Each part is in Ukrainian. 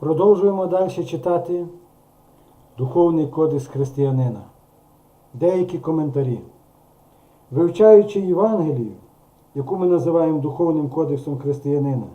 Продовжуємо далі читати Духовний кодекс християнина. Деякі коментарі. Вивчаючи Євангелію, яку ми називаємо Духовним кодексом християнина,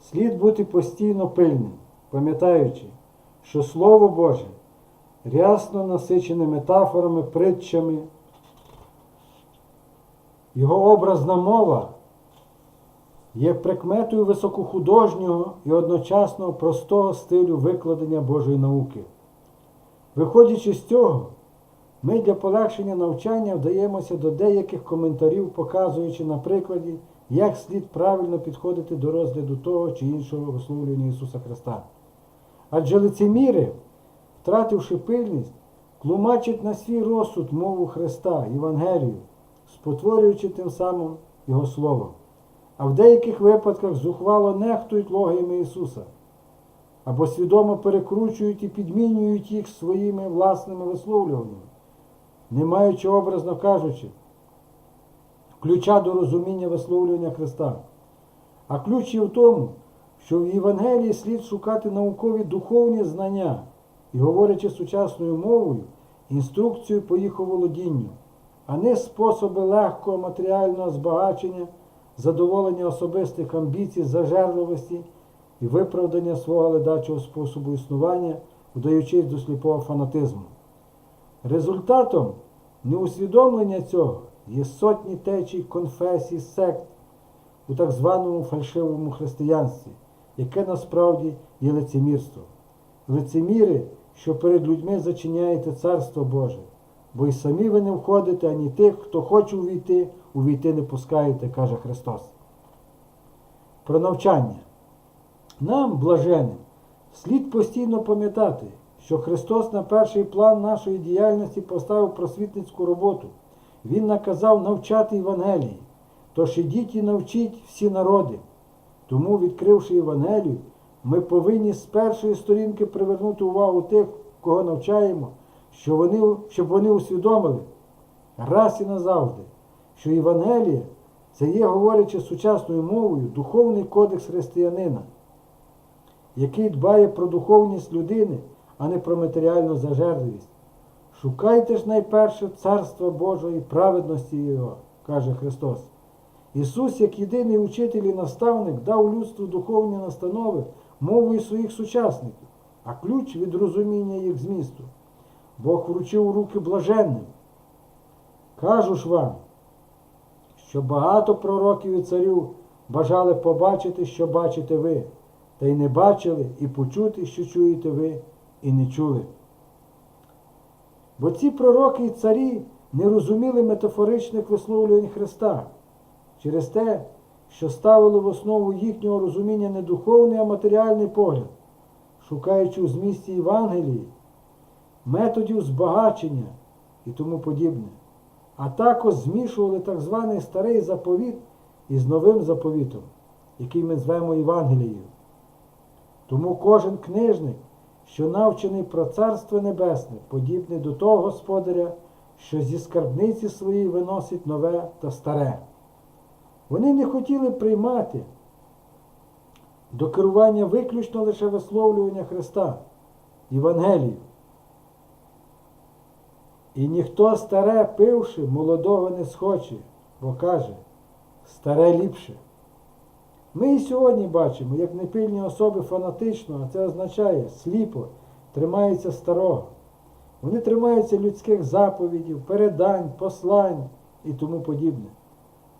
слід бути постійно пильним, пам'ятаючи, що Слово Боже рясно насичене метафорами, притчами. Його образна мова є прикметою високохудожнього і одночасно простого стилю викладення Божої науки. Виходячи з цього, ми для полегшення навчання вдаємося до деяких коментарів, показуючи на прикладі, як слід правильно підходити до розгляду того чи іншого висловлювання Ісуса Христа. Адже лицеміри, втративши пильність, тлумачать на свій розсуд мову Христа, Євангелію, спотворюючи тим самим Його Слово. А в деяких випадках зухвало нехтують логіями Ісуса, або свідомо перекручують і підмінюють їх своїми власними висловлюваннями, не маючи, образно кажучи, ключа до розуміння висловлювання Христа. А ключ є в тому, що в Євангелії слід шукати наукові духовні знання і, говорячи сучасною мовою, інструкцію по їх оволодінню, а не способи легкого матеріального збагачення, задоволення особистих амбіцій, зажерливості і виправдання свого ледачого способу існування, вдаючись до сліпого фанатизму. Результатом неусвідомлення цього є сотні течій конфесій, сект у так званому фальшивому християнстві, яке насправді є лицемірство. Лицеміри, що перед людьми зачиняєте Царство Боже, бо й самі ви не входите, ані тих, хто хоче увійти, увійти не пускаєте, каже Христос. Про навчання. Нам, блаженним, слід постійно пам'ятати, що Христос на перший план нашої діяльності поставив просвітницьку роботу. Він наказав навчати Євангелії. Тож ідіть і навчіть всі народи. Тому, відкривши Євангелію, ми повинні з першої сторінки привернути увагу тих, кого навчаємо, що вони, щоб вони усвідомили раз і назавжди, що Євангелія це є, говорячи сучасною мовою, духовний кодекс християнина, який дбає про духовність людини, а не про матеріальну зажерливість. Шукайте ж найперше Царства Божої праведності Його, каже Христос. Ісус, як єдиний учитель і наставник, дав людству духовні настанови мовою своїх сучасників, а ключ від розуміння їх змісту. Бог вручив у руки блаженним. Кажу ж вам, що багато пророків і царів бажали побачити, що бачите ви, та й не бачили, і почути, що чуєте ви, і не чули. Бо ці пророки і царі не розуміли метафоричних висловлювань Христа через те, що ставило в основу їхнього розуміння не духовний, а матеріальний погляд, шукаючи у змісті Євангелії, методів збагачення і тому подібне, а також змішували так званий старий заповіт із новим заповітом, який ми звемо Євангелією. Тому кожен книжник, що навчений про Царство Небесне, подібний до того Господаря, що зі скарбниці своєї виносить нове та старе. Вони не хотіли приймати до керування виключно лише висловлювання Христа, Євангелію. І ніхто старе пивши, молодого не схоче, бо каже, старе ліпше. Ми і сьогодні бачимо, як непильні особи фанатично, а це означає сліпо, тримаються старого. Вони тримаються людських заповідів, передань, послань і тому подібне.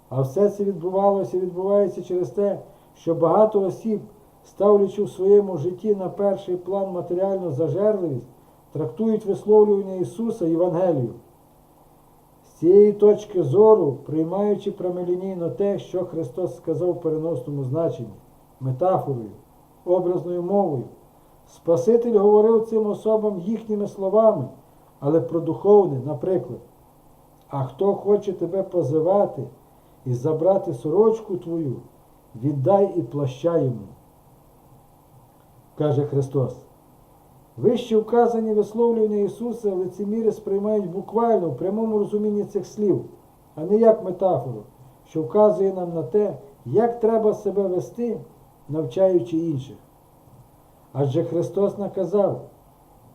А все це відбувалося і відбувається через те, що багато осіб, ставлячи в своєму житті на перший план матеріальну зажерливість, трактують висловлювання Ісуса Євангелію. З цієї точки зору, приймаючи прямолінійно те, що Христос сказав в переносному значенні, метафорою, образною мовою, Спаситель говорив цим особам їхніми словами, але про духовне, наприклад, а хто хоче тебе позивати і забрати сорочку твою, віддай і плаща йому, каже Христос. Вище вказані висловлювання Ісуса лицеміри сприймають буквально в прямому розумінні цих слів, а не як метафору, що вказує нам на те, як треба себе вести, навчаючи інших. Адже Христос наказав,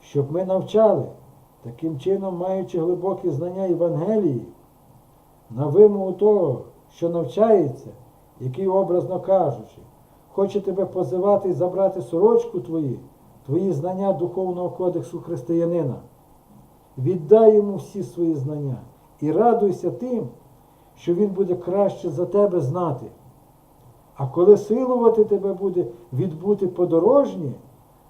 щоб ми навчали, таким чином, маючи глибокі знання Євангелії, на вимогу того, що навчається, який, образно кажучи, хоче тебе позивати і забрати сорочку твої, твої знання Духовного кодексу християнина. Віддай йому всі свої знання і радуйся тим, що він буде краще за тебе знати. А коли силувати тебе буде відбути подорожні,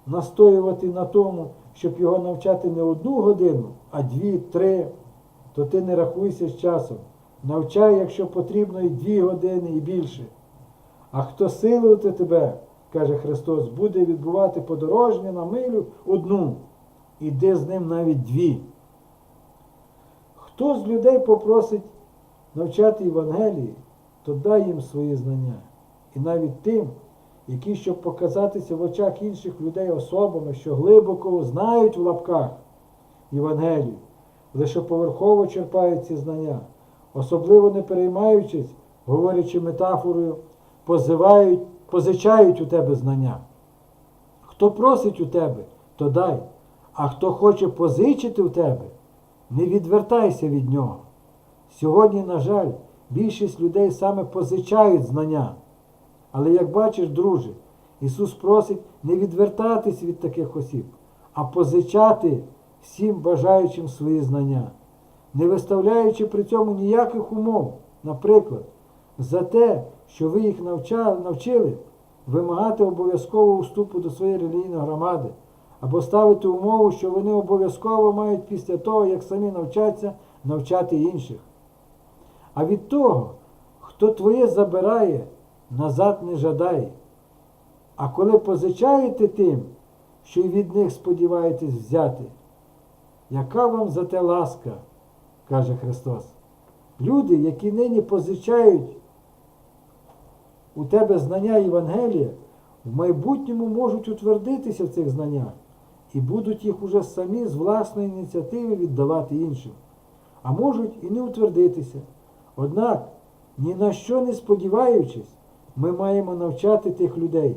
настоювати на тому, щоб його навчати не одну годину, а дві, три, то ти не рахуйся з часом. Навчай, якщо потрібно, і дві години, і більше. А хто силувати тебе, каже Христос, буде відбувати подорожнє на милю одну, іди з ним навіть дві. Хто з людей попросить навчати Євангелії, то дай їм свої знання. І навіть тим, які, щоб показатися в очах інших людей особами, що глибоко знають в лапках Євангелію, лише поверхово черпають ці знання, особливо не переймаючись, говорячи метафорою, позивають, позичають у тебе знання. Хто просить у тебе, то дай, а хто хоче позичити у тебе, не відвертайся від нього. Сьогодні, на жаль, більшість людей саме позичають знання. Але як бачиш, друже, Ісус просить не відвертатись від таких осіб, а позичати всім бажаючим свої знання, не виставляючи при цьому ніяких умов. Наприклад, за те, що ви їх навчили, вимагати обов'язкового вступу до своєї релігійної громади, або ставити умову, що вони обов'язково мають після того, як самі навчаться, навчати інших. А від того, хто твоє забирає, назад не жадай. А коли позичаєте тим, що й від них сподіваєтесь взяти, яка вам за те ласка, каже Христос. Люди, які нині позичають у тебе знання Євангелія, в майбутньому можуть утвердитися в цих знаннях і будуть їх уже самі з власної ініціативи віддавати іншим, а можуть і не утвердитися. Однак, ні на що не сподіваючись, ми маємо навчати тих людей,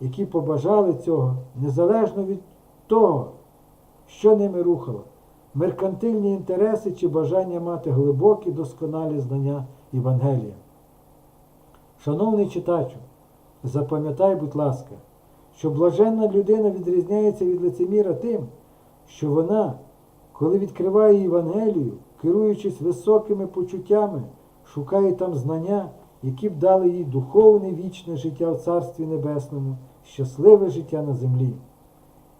які побажали цього, незалежно від того, що ними рухало, меркантильні інтереси чи бажання мати глибокі досконалі знання Євангелія. Шановний читачу, запам'ятай, будь ласка, що блаженна людина відрізняється від лицеміра тим, що вона, коли відкриває Євангелію, керуючись високими почуттями, шукає там знання, які б дали їй духовне вічне життя в Царстві Небесному, щасливе життя на землі.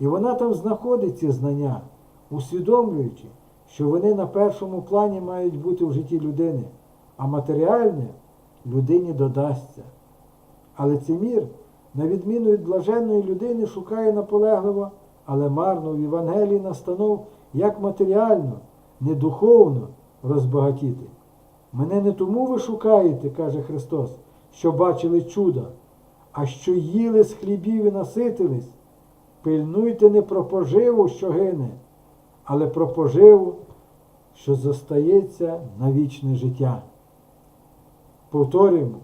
І вона там знаходить ці знання, усвідомлюючи, що вони на першому плані мають бути в житті людини, а матеріальне людині додасться. Але цей на відміну від блаженної людини, шукає наполегливо, але марно в Євангелії настанов, як матеріально, не духовно розбагатіти. Мене не тому ви шукаєте, каже Христос, що бачили чуда, а що їли з хлібів і наситились. Пильнуйте не про поживу, що гине, але про поживу, що зостається на вічне життя. Повторюємо,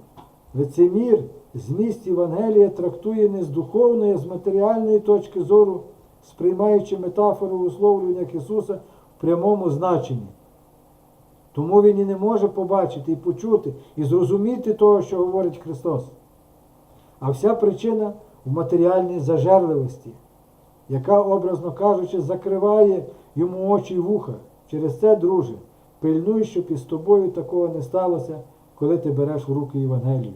лицемір зміст Євангелія трактує не з духовної, а з матеріальної точки зору, сприймаючи метафору висловлювання Ісуса в прямому значенні. Тому він і не може побачити і почути, і зрозуміти того, що говорить Христос. А вся причина в матеріальній зажерливості, яка, образно кажучи, закриває йому очі й вуха. Через це, друже, пильнуй, щоб із тобою такого не сталося, коли ти береш в руки Євангелію.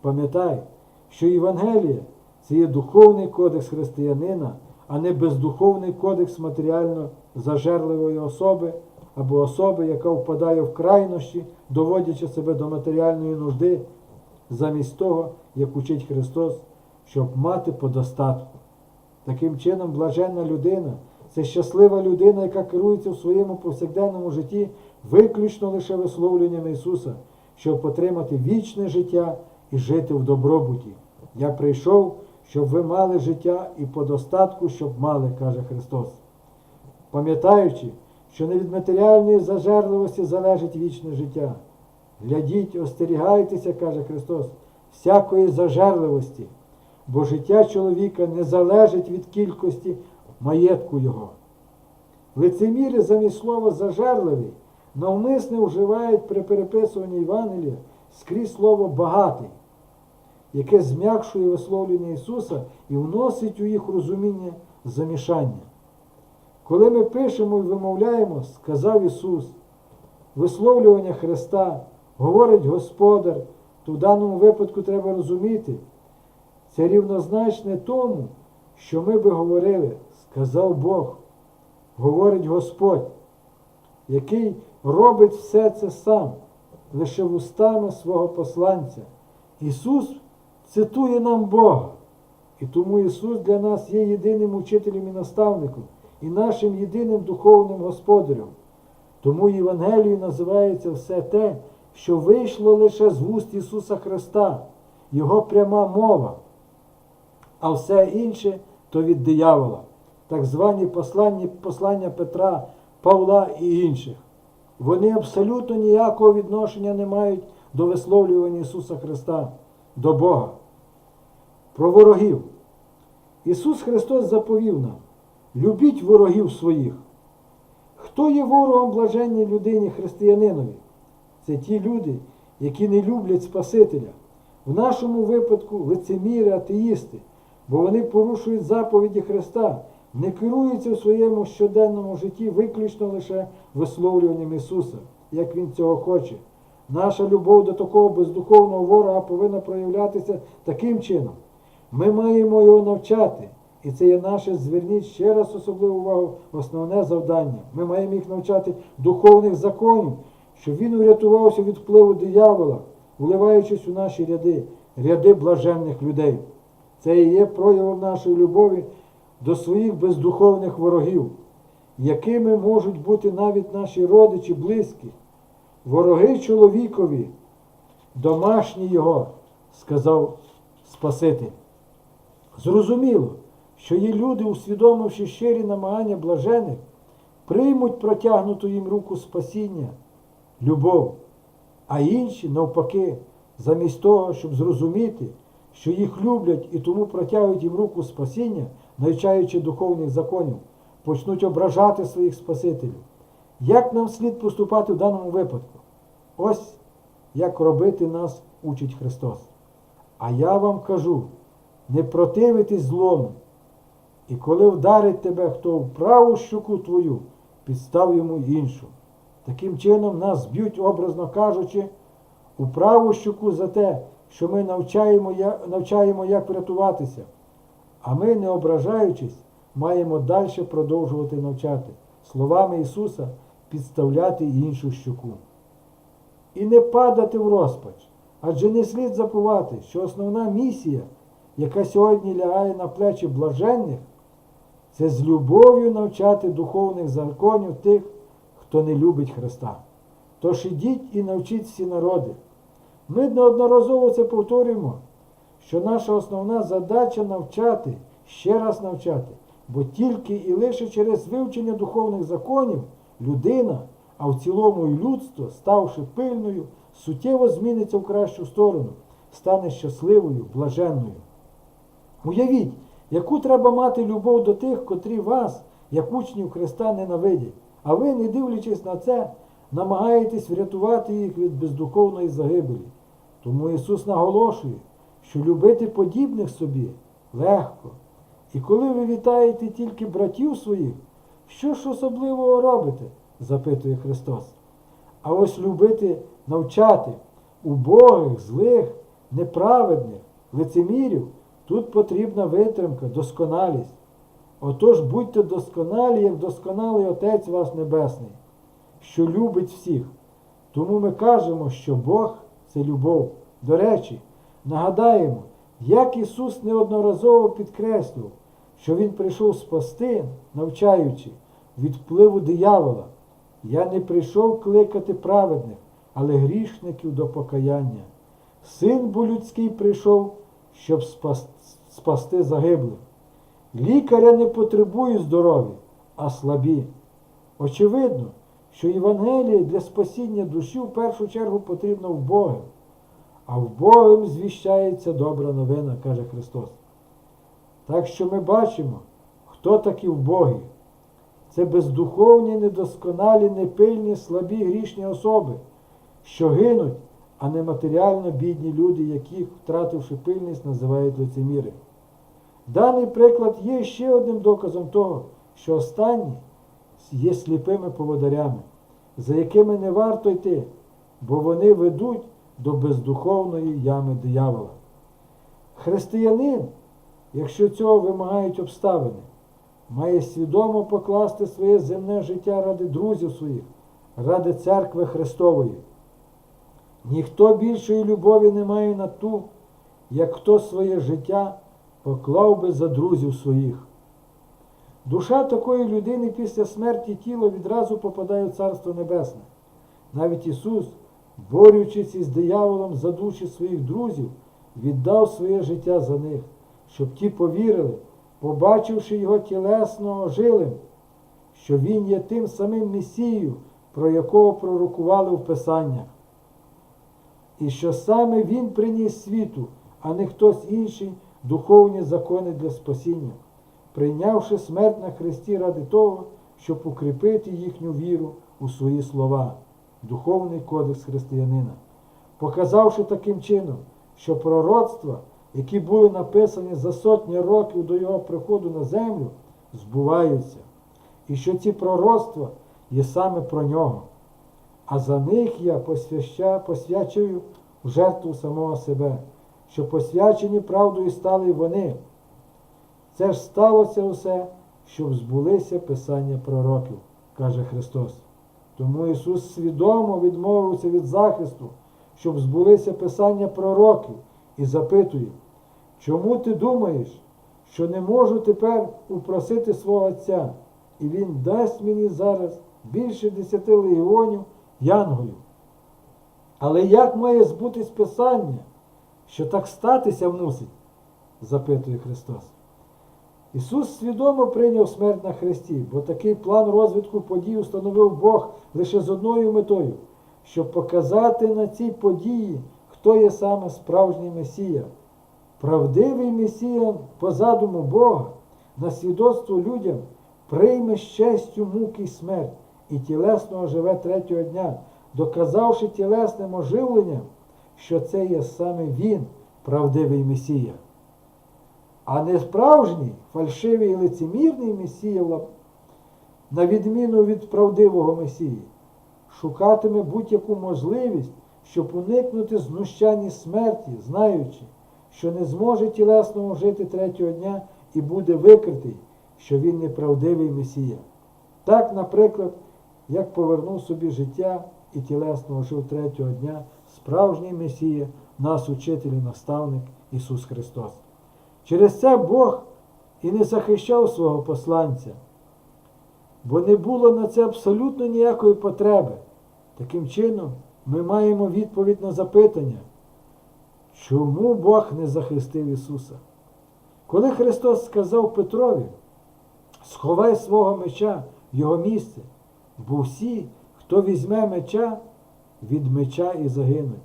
Пам'ятай, що Євангеліє це є духовний кодекс християнина, а не бездуховний кодекс матеріально зажерливої особи або особи, яка впадає в крайнощі, доводячи себе до матеріальної нужди, замість того, як учить Христос, щоб мати по достатку. Таким чином, блаженна людина це щаслива людина, яка керується в своєму повсякденному житті виключно лише висловлюваннями Ісуса, щоб отримати вічне життя і жити в добробуті. Я прийшов, щоб ви мали життя і по достатку, щоб мали, каже Христос. Пам'ятаючи, що не від матеріальної зажерливості залежить вічне життя. Глядіть, остерігайтеся, каже Христос, всякої зажерливості, бо життя чоловіка не залежить від кількості маєтку його. Лицеміри замість слова зажерливий навмисне вживають при переписуванні Євангелія скрізь слово багатий, яке зм'якшує висловлення Ісуса і вносить у їх розуміння замішання. Коли ми пишемо і вимовляємо, сказав Ісус, висловлювання Христа, говорить Господар, то в даному випадку треба розуміти, це рівнозначне тому, що ми би говорили, сказав Бог, говорить Господь, який робить все це сам, лише вустами свого посланця. Ісус цитує нам Бога. І тому Ісус для нас є єдиним учителем і наставником, і нашим єдиним духовним господарем. Тому Євангелією називається все те, що вийшло лише з вуст Ісуса Христа, Його пряма мова, а все інше то від диявола, так звані послання, послання Петра, Павла і інших. Вони абсолютно ніякого відношення не мають до висловлювання Ісуса Христа, до Бога. Про ворогів. Ісус Христос заповів нам: любіть ворогів своїх. Хто є ворогом блаженній людині християнинові? Це ті люди, які не люблять Спасителя. В нашому випадку лицеміри, атеїсти, бо вони порушують заповіді Христа, не керуються в своєму щоденному житті виключно лише висловлюванням Ісуса, як Він цього хоче. Наша любов до такого бездуховного ворога повинна проявлятися таким чином. Ми маємо його навчати. І це є наше, зверніть ще раз особливу увагу, основне завдання. Ми маємо їх навчати духовних законів, щоб він урятувався від впливу диявола, вливаючись у наші ряди, ряди блаженних людей. Це і є проявом нашої любові до своїх бездуховних ворогів, якими можуть бути навіть наші родичі, близькі, вороги чоловікові, домашні його, сказав Спаситель. Зрозуміло, що є люди, усвідомивши щирі намагання блажених, приймуть протягнуту їм руку спасіння, любов, а інші, навпаки, замість того, щоб зрозуміти, що їх люблять і тому протягують їм руку спасіння, навчаючи духовних законів, почнуть ображати своїх Спасителів. Як нам слід поступати в даному випадку? Ось як робити нас учить Христос. А я вам кажу, не противитись злому. І коли вдарить тебе хто в праву щуку твою, підстав йому іншу. Таким чином нас б'ють, образно кажучи, у праву щуку за те, що ми навчаємо, навчаємо, як врятуватися. А ми, не ображаючись, маємо далі продовжувати навчати, словами Ісуса підставляти іншу щуку. І не падати в розпач, адже не слід забувати, що основна місія, яка сьогодні лягає на плечі блаженних, це з любов'ю навчати духовних законів тих, хто не любить Христа. Тож ідіть і навчіть всі народи. Ми неодноразово це повторюємо, що наша основна задача навчати, ще раз навчати, бо тільки і лише через вивчення духовних законів людина, а в цілому і людство, ставши пильною, суттєво зміниться в кращу сторону, стане щасливою, блаженною. Уявіть, яку треба мати любов до тих, котрі вас, як учнів Христа, ненавидять, а ви, не дивлячись на це, намагаєтесь врятувати їх від бездуховної загибелі. Тому Ісус наголошує, що любити подібних собі легко. І коли ви вітаєте тільки братів своїх, що ж особливого робите? запитує Христос. А ось любити, навчати убогих, злих, неправедних, лицемірів, тут потрібна витримка, досконалість. Отож будьте досконалі, як досконалий Отець ваш Небесний, що любить всіх. Тому ми кажемо, що Бог це любов. До речі, нагадаємо, як Ісус неодноразово підкреслював, що Він прийшов спасти, навчаючи від впливу диявола. Я не прийшов кликати праведних, але грішників до покаяння. Син бо людський прийшов, щоб спасти загиблих. Лікаря не потребує здоров'я, а слабі. Очевидно, що Євангеліє для спасіння душі в першу чергу потрібно вбогим, а вбогим звіщається добра новина, каже Христос. Так що ми бачимо, хто такі вбогі. Це бездуховні, недосконалі, непильні, слабі грішні особи, що гинуть, а не матеріально бідні люди, яких, втративши пильність, називають лицеміри. Даний приклад є ще одним доказом того, що останні є сліпими поводарями, за якими не варто йти, бо вони ведуть до бездуховної ями диявола. Християнин, якщо цього вимагають обставини, має свідомо покласти своє земне життя ради друзів своїх, ради церкви Христової. Ніхто більшої любові не має на ту, як хто своє життя поклав би за друзів своїх. Душа такої людини після смерті тіла відразу попадає в Царство Небесне. Навіть Ісус, борючись із дияволом за душі своїх друзів, віддав своє життя за них, щоб ті повірили, побачивши його тілесно жилим, що Він є тим самим Месією, про якого пророкували в Писаннях. І що саме Він приніс світу, а не хтось інший духовні закони для спасіння, прийнявши смерть на Христі ради того, щоб укріпити їхню віру у свої слова, духовний кодекс християнина, показавши таким чином, що пророцтва, які були написані за сотні років до його приходу на землю, збуваються, і що ці пророцтва є саме про нього. А за них я посвяща, посвячую жертву самого себе, що посвячені правдою стали вони. Це ж сталося усе, щоб збулися Писання пророків, каже Христос. Тому Ісус свідомо відмовився від захисту, щоб збулися Писання пророків, і запитує, чому ти думаєш, що не можу тепер упросити свого Отця, і Він дасть мені зараз більше десяти легіонів янголів. Але як має збутись Писання, що так статися мусить? запитує Христос. Ісус свідомо прийняв смерть на Христі, бо такий план розвитку подій установив Бог лише з одною метою, щоб показати на цій події, хто є саме справжній Месія. Правдивий Месія по задуму Бога на свідоцтво людям прийме з честю муки й смерть і тілесно оживе третього дня, доказавши тілесним оживленням, що це є саме Він, правдивий Месія. А не справжній, фальшивий і лицемірний Месія, на відміну від правдивого Месії, шукатиме будь-яку можливість, щоб уникнути знущань і смерті, знаючи, що не зможе тілесно жити третього дня і буде викритий, що він неправдивий Месія. Так, наприклад, як повернув собі життя і тілесно ожив третього дня справжній Месія, нас учитель і наставник Ісус Христос. Через це Бог і не захищав свого посланця, бо не було на це абсолютно ніякої потреби. Таким чином, ми маємо відповідь на запитання, чому Бог не захистив Ісуса? Коли Христос сказав Петрові, сховай свого меча в його місце, бо всі, хто візьме меча, від меча і загинуть.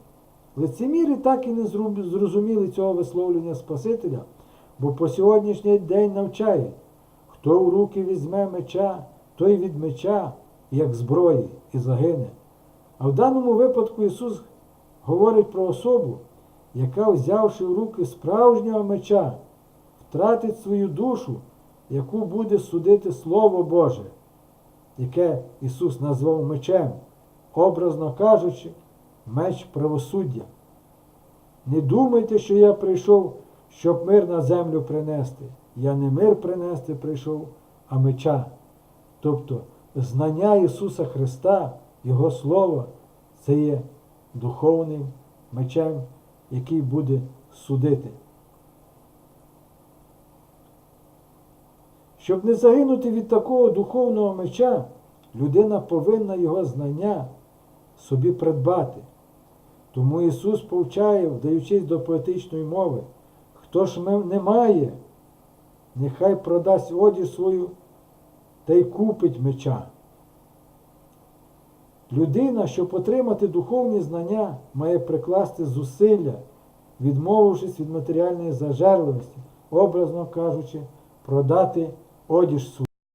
Лицеміри так і не зрозуміли цього висловлення Спасителя, бо по сьогоднішній день навчають, хто в руки візьме меча, той від меча, як зброї, і загине. А в даному випадку Ісус говорить про особу, яка, взявши в руки справжнього меча, втратить свою душу, яку буде судити Слово Боже, яке Ісус назвав мечем, образно кажучи, меч правосуддя. Не думайте, що я прийшов, щоб мир на землю принести. Я не мир принести прийшов, а меча. Тобто знання Ісуса Христа, Його Слова, це є духовним мечем, який буде судити. Щоб не загинути від такого духовного меча, людина повинна його знання собі придбати. Тому Ісус повчає, вдаючись до поетичної мови, хто ж не має, нехай продасть одіж свою та й купить меча. Людина, щоб отримати духовні знання, має прикласти зусилля, відмовившись від матеріальної зажерливості, образно кажучи, продати одіж свою.